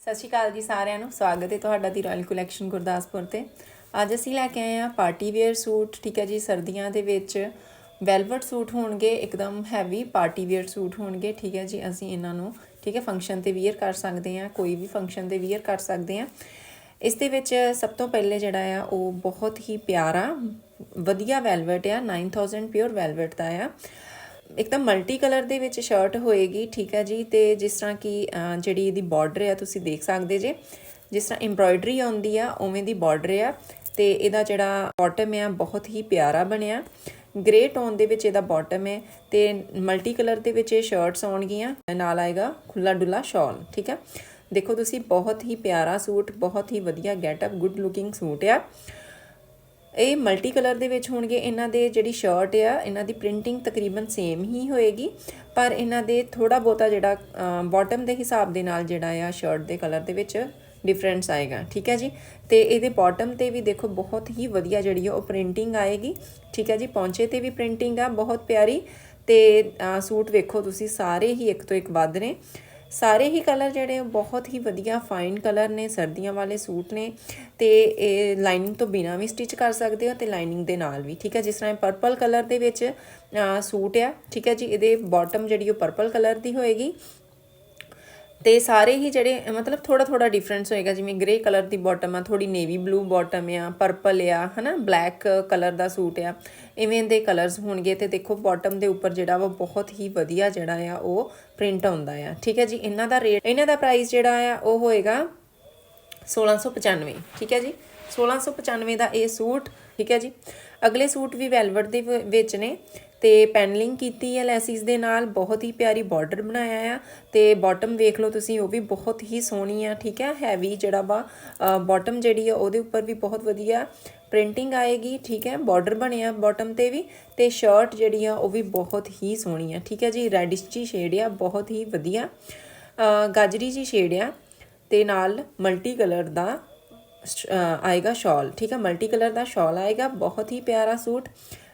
ਸਤਿ ਸ਼੍ਰੀ ਅਕਾਲ ਜੀ ਸਾਰਿਆਂ ਨੂੰ। ਸਵਾਗਤ ਹੈ ਤੁਹਾਡਾ ਦੀ ਰਾਇਲ ਕਲੈਕਸ਼ਨ ਗੁਰਦਾਸਪੁਰ ਤੇ। ਅੱਜ ਅਸੀਂ ਲੈ ਕੇ ਆਏ ਹਾਂ ਪਾਰਟੀ ਵੇਅਰ ਸੂਟ, ਠੀਕ ਹੈ ਜੀ? ਸਰਦੀਆਂ ਦੇ ਵਿੱਚ ਵੈਲਵਟ ਸੂਟ ਹੋਣਗੇ, ਇੱਕਦਮ ਹੈਵੀ ਪਾਰਟੀ ਵੇਅਰ ਸੂਟ ਹੋਣਗੇ, ਠੀਕ ਹੈ ਜੀ? ਅਸੀਂ ਇਹਨਾਂ ਨੂੰ, ਠੀਕ ਹੈ? ਫੰਕਸ਼ਨ ਤੇ ਵੀਅਰ ਕਰ ਸਕਦੇ ਹਾਂ, ਕੋਈ ਵੀ ਫੰਕਸ਼ਨ ਤੇ ਵੀਅਰ ਕਰ ਸਕਦੇ ਹਾਂ। ਇਸ ਦੇ ਵਿੱਚ ਸਭ ਤੋਂ ਪਹਿਲੇ ਜਿਹੜਾ ਆ, ਉਹ ਬਹੁਤ ਹੀ ਪਿਆਰਾ, ਵਧੀਆ ਵੈਲਵਟ ਆ 9000 ਪਿਓਰ ਵੈਲਵਟ ਦਾ ਆ। ਇੱਕ ਤਾਂ ਮਲਟੀ ਕਲਰ ਦੇ ਵਿੱਚ ਸ਼ਰਟ ਹੋਏਗੀ, ਠੀਕ ਹੈ ਜੀ? ਤੇ ਜਿਸ ਤਰ੍ਹਾਂ ਕਿ ਜਿਹੜੀ ਇਹਦੀ ਬਾਰਡਰ ਆ, ਤੁਸੀਂ ਦੇਖ ਸਕਦੇ ਜੇ। ਜਿਸ ਤਰ੍ਹਾਂ ਐਮਬ੍ਰਾਇਡਰੀ ਆਉਂਦੀ ਆ, ਉਵੇਂ ਦੀ ਬਾਰਡਰ ਆ। ਤੇ ਇਹਦਾ ਜਿਹੜਾ ਬਾਟਮ ਆ, ਬਹੁਤ ਹੀ ਪਿਆਰਾ ਬਣਿਆ। ਗ੍ਰੇ ਟੋਨ ਦੇ ਵਿੱਚ ਇਹਦਾ ਬਾਟਮ ਹੈ ਤੇ ਮਲਟੀ ਕਲਰ ਦੇ ਵਿੱਚ ਇਹ ਸ਼ਰਟਸ ਆਉਣਗੀਆਂ। ਨਾਲ ਆਏਗਾ ਖੁੱਲਾ ਡੁੱਲਾ ਸ਼ਾਲ ਠੀਕ ਹੈ? ਦੇਖੋ ਤੁਸੀਂ, ਬਹੁਤ ਹੀ ਪਿਆਰਾ ਸੂਟ, ਬਹੁਤ ਹੀ ਵਧੀਆ ਗੈਟਅਪ ਗੁੱਡ ਲੁਕਿੰਗ ਸੂਟ ਆ। ਇਹ ਮਲਟੀ ਕਲਰ ਦੇ ਵਿੱਚ ਹੋਣਗੇ। ਇਹਨਾਂ ਦੇ ਜਿਹੜੀ ਸ਼ਰਟ ਆ, ਇਹਨਾਂ ਦੀ ਪ੍ਰਿੰਟਿੰਗ ਤਕਰੀਬਨ ਸੇਮ ਹੀ ਹੋਏਗੀ। ਪਰ ਇਹਨਾਂ ਦੇ ਥੋੜਾ ਬਹੁਤਾ ਜਿਹੜਾ ਬਾਟਮ ਦੇ ਹਿਸਾਬ ਦੇ ਨਾਲ ਜਿਹੜਾ ਆ ਸ਼ਰਟ ਦੇ ਕਲਰ ਦੇ ਵਿੱਚ ਡਿਫਰੈਂਸ ਆਏਗਾ। ਠੀਕ ਹੈ ਜੀ? ਤੇ ਇਹਦੇ ਬਾਟਮ ਤੇ ਵੀ ਦੇਖੋ, ਬਹੁਤ ਹੀ ਵਧੀਆ ਜਿਹੜੀ ਆ ਉਹ ਪ੍ਰਿੰਟਿੰਗ ਆਏਗੀ। ਠੀਕ ਹੈ ਜੀ? ਪੌਂਚੇ ਤੇ ਵੀ ਪ੍ਰਿੰਟਿੰਗ ਆ, ਬਹੁਤ ਪਿਆਰੀ। ਤੇ ਸੂਟ ਵੇਖੋ ਤੁਸੀਂ, ਸਾਰੇ ਹੀ ਇੱਕ ਤੋਂ ਇੱਕ ਵੱਧ ਨੇ। ਸਾਰੇ ਹੀ ਕਲਰ ਜਿਹੜੇ ਉਹ ਬਹੁਤ ਹੀ ਵਧੀਆ ਫਾਈਨ ਕਲਰ ਨੇ, ਸਰਦੀਆਂ ਵਾਲੇ ਸੂਟ ਨੇ ਤੇ ਇਹ ਲਾਈਨਿੰਗ ਤੋਂ ਬਿਨਾ ਵੀ ਸਟਿਚ ਕਰ ਸਕਦੇ ਹੋ ਤੇ ਲਾਈਨਿੰਗ ਦੇ ਨਾਲ ਵੀ, ਠੀਕ ਹੈ? ਜਿਸ ਤਰ੍ਹਾਂ ਪਰਪਲ ਕਲਰ ਦੇ ਵਿੱਚ ਸੂਟ ਆ, ਠੀਕ ਹੈ ਜੀ? ਇਹਦੇ ਬਾਟਮ ਜਿਹੜੀ ਉਹ ਪਰਪਲ ਕਲਰ ਦੀ ਹੋਏਗੀ ਤੇ ਸਾਰੇ ਹੀ ਜਿਹੜੇ, ਮਤਲਬ ਥੋੜਾ ਥੋੜਾ ਡਿਫਰੈਂਸ ਹੋਏਗਾ, ਜਿਵੇਂ ਗ੍ਰੇ ਕਲਰ ਦੀ ਬਾਟਮ ਆ ਥੋੜੀ ਨੇਵੀ ਬਲੂ ਬਾਟਮ ਆ ਪਰਪਲ ਆ, ਹਨਾ ਬਲੈਕ ਕਲਰ ਦਾ ਸੂਟ ਆ, ਇਵੇਂ ਦੇ ਕਲਰਸ ਹੋਣਗੇ ਤੇ ਦੇਖੋ ਬਾਟਮ ਦੇ ਉੱਪਰ ਜਿਹੜਾ ਵਾ ਬਹੁਤ ਹੀ ਵਧੀਆ ਜਿਹੜਾ ਆ, ਉਹ ਪ੍ਰਿੰਟ ਆਉਂਦਾ ਆ। ਠੀਕ ਹੈ ਜੀ? ਇਹਨਾਂ ਦਾ ਰੇਟ ਇਹਨਾਂ ਦਾ ਪ੍ਰਾਈਸ ਜਿਹੜਾ ਆ, ਉਹ ਹੋਏਗਾ 1695 ਠੀਕ ਹੈ ਜੀ? 1695 ਦਾ ਇਹ ਸੂਟ, ਠੀਕ ਹੈ ਜੀ? ਅਗਲੇ ਸੂਟ ਵੀ ਵੈਲਵਟ ਦੇ ਵ- ਵਿੱਚ ਨੇ ਤੇ ਪੈਨਲਿੰਗ ਕੀਤੀ ਹੈ ਲੈਸਿਸ ਦੇ ਨਾਲ, ਬਹੁਤ ਹੀ ਪਿਆਰੀ ਬਾਰਡਰ ਬਣਾਇਆ ਆ ਤੇ ਬਾਟਮ ਵੇਖ ਲਓ ਤੁਸੀਂ, ਉਹ ਵੀ ਬਹੁਤ ਹੀ ਸੋਹਣੀ ਆ, ਠੀਕ ਹੈ ਹੈਵੀ ਜਿਹੜਾ ਵਾ ਬਾਟਮ ਜਿਹੜੀ ਆ, ਉਹਦੇ ਉੱਪਰ ਵੀ ਬਹੁਤ ਵਧੀਆ ਪ੍ਰਿੰਟਿੰਗ ਆਏਗੀ, ਠੀਕ ਹੈ ਬਾਰਡਰ ਬਣਿਆ ਬਾਟਮ ਤੇ ਵੀ ਤੇ ਸ਼ਰਟ ਜਿਹੜੀ ਆ, ਉਹ ਵੀ ਬਹੁਤ ਹੀ ਸੋਹਣੀ ਆ, ਠੀਕ ਹੈ ਜੀ, ਰੈਡਿਸ਼ ਜੀ ਸ਼ੇਡ ਆ, ਬਹੁਤ ਹੀ ਵਧੀਆ ਗਾਜਰੀ ਜੀ ਸ਼ੇਡ ਆ ਤੇ ਨਾਲ ਮਲਟੀ ਕਲਰ ਦਾ ਆਏਗਾ ਸ਼ਾਲ ਠੀਕ ਹੈ ਮਲਟੀ ਕਲਰ ਦਾ ਸ਼ਾਲ ਆਏਗਾ ਬਹੁਤ ਹੀ ਪਿਆਰਾ ਸੂਟ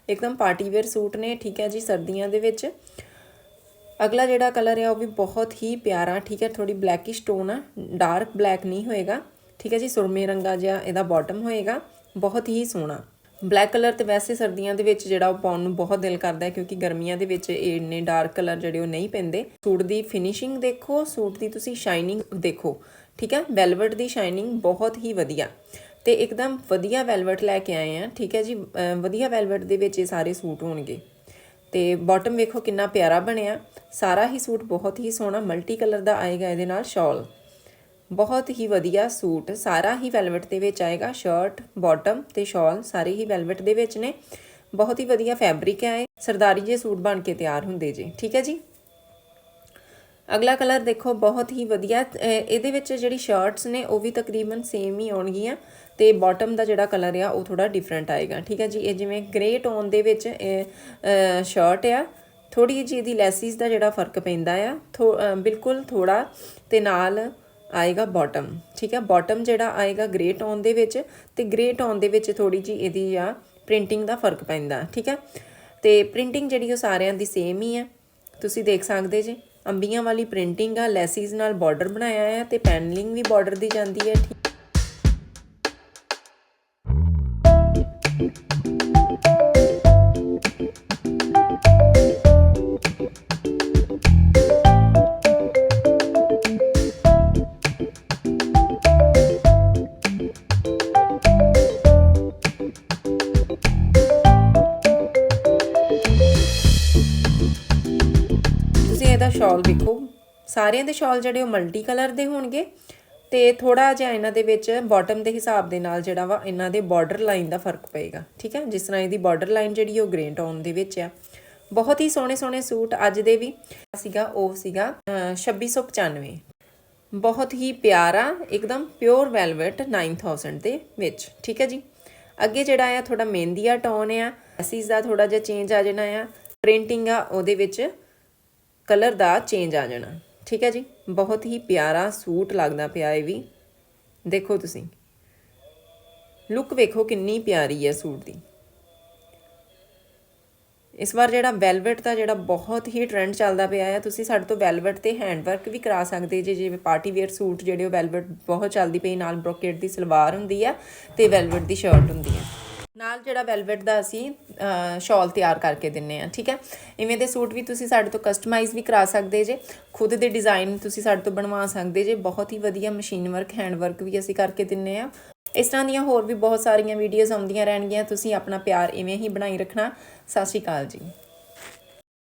ਇੱਕਦਮ ਪਾਰਟੀ ਵੇਅਰ ਸੂਟ ਨੇ ਠੀਕ ਹੈ ਜੀ ਸਰਦੀਆਂ ਦੇ ਵਿੱਚ ਅਗਲਾ ਜਿਹੜਾ ਕਲਰ ਹੈ ਉਹ ਵੀ ਬਹੁਤ ਹੀ ਪਿਆਰਾ ਠੀਕ ਹੈ ਥੋੜੀ ਬਲੈਕਿਸ਼ ਟੋਨ ਆ ਡਾਰਕ ਬਲੈਕ ਨਹੀਂ ਹੋਏਗਾ ਠੀਕ ਹੈ ਜੀ ਸੁਰਮੇ ਰੰਗਾ ਜਿਹਾ ਇਹਦਾ ਬਾਟਮ ਹੋਏਗਾ ਬਹੁਤ ਹੀ ਸੋਹਣਾ ਬਲੈਕ ਕਲਰ ਤੇ ਵੈਸੇ ਸਰਦੀਆਂ ਦੇ ਵਿੱਚ ਜਿਹੜਾ ਉਹ ਪਾਉਣ ਨੂੰ ਬਹੁਤ ਦਿਲ ਕਰਦਾ ਹੈ ਕਿਉਂਕਿ ਗਰਮੀਆਂ ਦੇ ਵਿੱਚ ਇਹ ਇੰਨੇ ਡਾਰਕ ਕਲਰ ਜਿਹੜੇ ਉਹ ਨਹੀਂ ਪੈਂਦੇ ਸੂਟ ਦੀ ਫਿਨਿਸ਼ਿੰਗ ਦੇਖੋ ਸੂਟ ਦੀ ਤੁਸੀਂ ਸ਼ਾਈਨਿੰਗ ਦੇਖੋ ਠੀਕ ਹੈ? ਵੈਲਵਟ ਦੀ ਸ਼ਾਈਨਿੰਗ ਬਹੁਤ ਹੀ ਵਧੀਆ। ਤੇ ਇੱਕਦਮ ਵਧੀਆ ਵੈਲਵਟ ਲੈ ਕੇ ਆਏ ਆ ਠੀਕ ਹੈ ਜੀ? ਵਧੀਆ ਵੈਲਵਟ ਦੇ ਵਿੱਚ ਇਹ ਸਾਰੇ ਸੂਟ ਹੋਣਗੇ। ਤੇ ਬਾਟਮ ਵੇਖੋ ਕਿੰਨਾ ਪਿਆਰਾ ਬਣਿਆ। ਸਾਰਾ ਹੀ ਸੂਟ ਬਹੁਤ ਹੀ ਸੋਹਣਾ ਮਲਟੀ ਕਲਰ ਦਾ ਆਏਗਾ ਇਹਦੇ ਨਾਲ ਸ਼ਾਲ ਬਹੁਤ ਹੀ ਵਧੀਆ ਸੂਟ। ਸਾਰਾ ਹੀ ਵੈਲਵਟ ਦੇ ਵਿੱਚ ਆਏਗਾ ਸ਼ਰਟ ਬਾਟਮ ਤੇ ਸ਼ਾਲ ਸਾਰੇ ਹੀ ਵੈਲਵਟ ਦੇ ਵਿੱਚ ਨੇ। ਬਹੁਤ ਹੀ ਵਧੀਆ ਫੈਬਰਿਕ ਹੈ ਸਰਦਾਰੀ ਜੇ ਸੂਟ ਬਣ ਕੇ ਤਿਆਰ ਹੁੰਦੇ ਜੀ। ਠੀਕ ਹੈ ਜੀ? ਅਗਲਾ ਕਲਰ ਦੇਖੋ, ਬਹੁਤ ਹੀ ਵਧੀਆ। ਇਹਦੇ ਵਿੱਚ ਜਿਹੜੀ ਸ਼ਰਟਸ ਨੇ, ਉਹ ਵੀ ਤਕਰੀਬਨ ਸੇਮ ਹੀ ਆਉਣਗੀਆਂ ਤੇ ਬਾਟਮ ਦਾ ਜਿਹੜਾ ਕਲਰ ਆ, ਉਹ ਥੋੜਾ ਡਿਫਰੈਂਟ ਆਏਗਾ। ਠੀਕ ਹੈ ਜੀ? ਇਹ ਜਿਵੇਂ ਗ੍ਰੇ ਟੋਨ ਦੇ ਵਿੱਚ ਸ਼ਰਟ ਆ ਥੋੜੀ ਜਿਹੀ ਇਹਦੀ ਲੈਸਿਸ ਦਾ ਜਿਹੜਾ ਫ਼ਰਕ ਪੈਂਦਾ ਆ, ਥੋ- ਬਿਲਕੁਲ ਥੋੜਾ ਤੇ ਨਾਲ ਆਏਗਾ ਬਾਟਮ ਠੀਕ ਹੈ? ਬਾਟਮ ਜਿਹੜਾ ਆਏਗਾ ਗ੍ਰੇ ਟੋਨ ਦੇ ਵਿੱਚ ਤੇ ਗ੍ਰੇ ਟੋਨ ਦੇ ਵਿੱਚ ਥੋੜੀ ਜੀ ਇਹਦੀ ਆ ਪ੍ਰਿੰਟਿੰਗ ਦਾ ਫ਼ਰਕ ਪੈਂਦਾ। ਠੀਕ ਹੈ? ਤੇ ਪ੍ਰਿੰਟਿੰਗ ਜਿਹੜੀ ਉਹ ਸਾਰਿਆਂ ਦੀ ਸੇਮ ਹੀ ਹੈ ਤੁਸੀਂ ਦੇਖ ਸਕਦੇ ਜੇ। ਅੰਬੀਆਂ ਵਾਲੀ ਪ੍ਰਿੰਟਿੰਗ ਆ, ਲੈਸਿਸ ਨਾਲ ਬਾਰਡਰ ਬਣਾਇਆ ਹੈ ਤੇ ਪੈਨਲਿੰਗ ਵੀ ਬਾਰਡਰ ਦੀ ਜਾਂਦੀ ਹੈ ਸ਼ਾਲ ਵੇਖੋ ਸਾਰਿਆਂ ਦੇ ਸ਼ਾਲ ਜਿਹੜੇ ਉਹ ਮਲਟੀ ਕਲਰ ਦੇ ਹੋਣਗੇ ਤੇ ਥੋੜਾ ਜਿਹਾ ਇਹਨਾਂ ਦੇ ਵਿੱਚ ਬਾਟਮ ਦੇ ਹਿਸਾਬ ਦੇ ਨਾਲ ਜਿਹੜਾ ਵਾ ਇਹਨਾਂ ਦੇ ਬਾਰਡਰ ਲਾਈਨ ਦਾ ਫ਼ਰਕ ਪਏਗਾ ਠੀਕ ਹੈ? ਜਿਸ ਤਰ੍ਹਾਂ ਇਹਦੀ ਬਾਰਡਰ ਲਾਈਨ ਜਿਹੜੀ ਉਹ ਗ੍ਰੇ ਟੋਨ ਦੇ ਵਿੱਚ ਆ। ਬਹੁਤ ਹੀ ਸੋਹਣੇ ਸੋਹਣੇ ਸੂਟ ਅੱਜ ਦੇ ਵੀ। ਸੀਗਾ ਉਹ ਸੀਗਾ ਅਹ, 2695 ਬਹੁਤ ਹੀ ਪਿਆਰਾ ਇੱਕਦਮ ਪਿਓਰ ਵੈਲਵਟ 9000 ਦੇ ਵਿੱਚ ਠੀਕ ਹੈ ਜੀ? ਅੱਗੇ ਜਿਹੜਾ ਆ ਥੋੜਾ ਮਹਿੰਦੀਆ ਟੋਨ ਆ ਅਸੀਸ ਦਾ ਥੋੜਾ ਜਿਹਾ ਚੇਂਜ ਆ ਜਾਣਾ ਆ। ਪ੍ਰਿੰਟਿੰਗ ਆ ਉਹਦੇ ਵਿੱਚ ਕਲਰ ਦਾ ਚੇਂਜ ਆ ਜਾਣਾ। ਠੀਕ ਹੈ ਜੀ? ਬਹੁਤ ਹੀ ਪਿਆਰਾ ਸੂਟ ਲੱਗਦਾ ਪਿਆ ਇਹ ਵੀ। ਦੇਖੋ ਤੁਸੀਂ। ਲੁੱਕ ਵੇਖੋ ਕਿੰਨੀ ਪਿਆਰੀ ਹੈ ਸੂਟ ਦੀ। ਇਸ ਵਾਰ ਜਿਹੜਾ ਵੈਲਵਟ ਦਾ ਜਿਹੜਾ ਬਹੁਤ ਹੀ ਟ੍ਰੈਂਡ ਚੱਲਦਾ ਪਿਆ ਆ, ਤੁਸੀਂ ਸਾਡੇ ਤੋਂ ਵੈਲਵਟ ਤੇ ਹੈਂਡਵਰਕ ਵੀ ਕਰਾ ਸਕਦੇ ਜੇ, ਜਿਵੇਂ ਪਾਰਟੀ ਵੇਅਰ ਸੂਟ ਜਿਹੜੇ ਉਹ ਵੈਲਵਟ ਬਹੁਤ ਚੱਲਦੀ ਪਈ, ਨਾਲ ਬ੍ਰੋਕੇਟ ਦੀ ਸਲਵਾਰ ਹੁੰਦੀ ਆ ਤੇ ਵੈਲਵਟ ਦੀ ਸ਼ਰਟ ਹੁੰਦੀ ਆ। ਨਾਲ ਜਿਹੜਾ ਵੈਲਵਟ ਦਾ ਅਸੀਂ ਸ਼ਾਲ ਤਿਆਰ ਕਰਕੇ ਦਿੰਨੇ ਆ, ਠੀਕ ਹੈ? ਇਵੇਂ ਦੇ ਸੂਟ ਵੀ ਤੁਸੀਂ ਸਾਡੇ ਤੋਂ ਕਸਟਮਾਈਜ਼ ਵੀ ਕਰਾ ਸਕਦੇ ਜੇ, ਖੁਦ ਦੇ ਡਿਜ਼ਾਈਨ ਤੁਸੀਂ ਸਾਡੇ ਤੋਂ ਬਣਵਾ ਸਕਦੇ ਜੇ, ਬਹੁਤ ਹੀ ਵਧੀਆ ਮਸ਼ੀਨ ਵਰਕ ਹੈਂਡ ਵਰਕ ਵੀ ਅਸੀਂ ਕਰਕੇ ਦਿੰਨੇ ਆ। ਇਸ ਤਰ੍ਹਾਂ ਦੀਆਂ ਹੋਰ ਵੀ ਬਹੁਤ ਸਾਰੀਆਂ ਵੀਡੀਓਜ਼ ਆਉਂਦੀਆਂ ਰਹਿਣਗੀਆਂ, ਤੁਸੀਂ ਆਪਣਾ ਪਿਆਰ ਇਵੇਂ ਹੀ ਬਣਾਈ ਰੱਖਣਾ। ਸਤਿ ਸ਼੍ਰੀ ਅਕਾਲ ਜੀ।